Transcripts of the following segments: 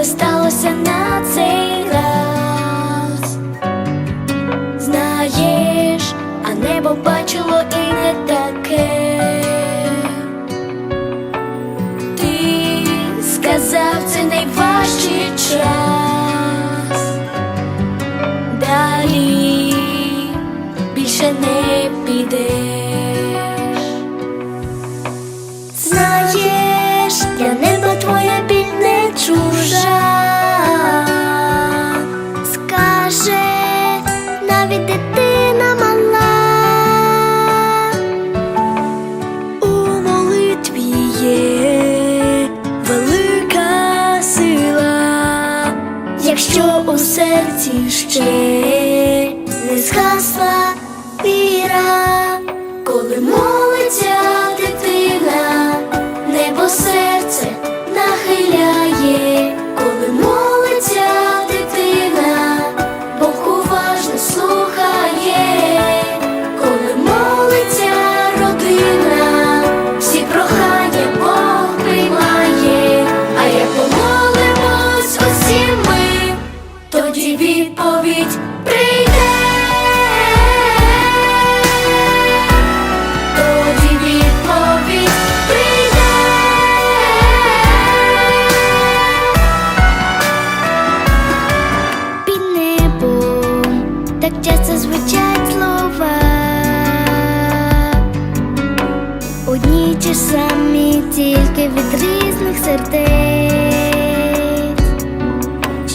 тебе сталося на цей раз. Знаєш, а небо бачило і не таке. Ти сказав, це найважчий час. Далі більше не підеш. Знаєш, чужа. Скаже навіть дитина мала. У молитві є велика сила, якщо у серці ще не згасла віра, коли молиться наші самі тільки від різних сердець,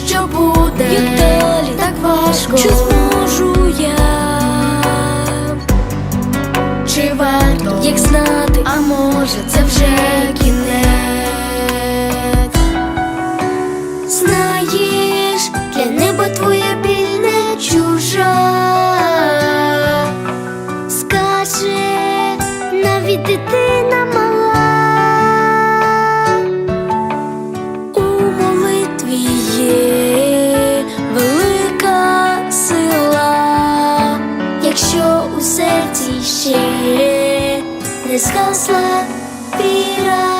що буде? Й долі так важко, чи зможу я, чи варто? Їх знати, а може це вже кінець. сердце исчез, не сгасла пирога.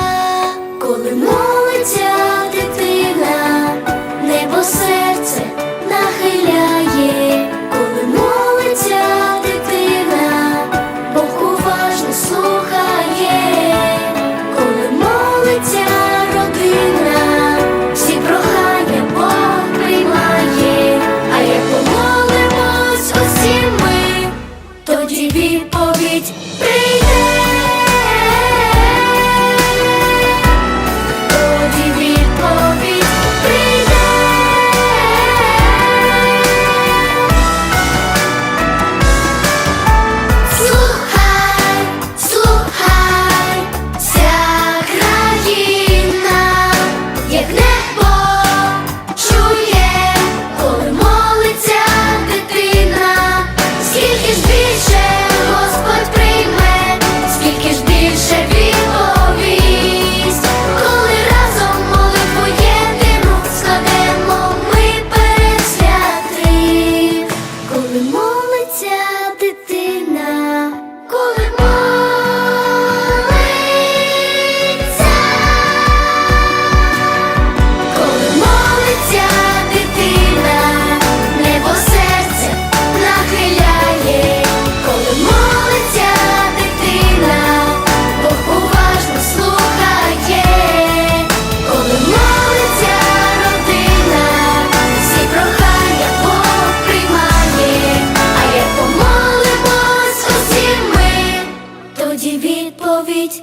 mówić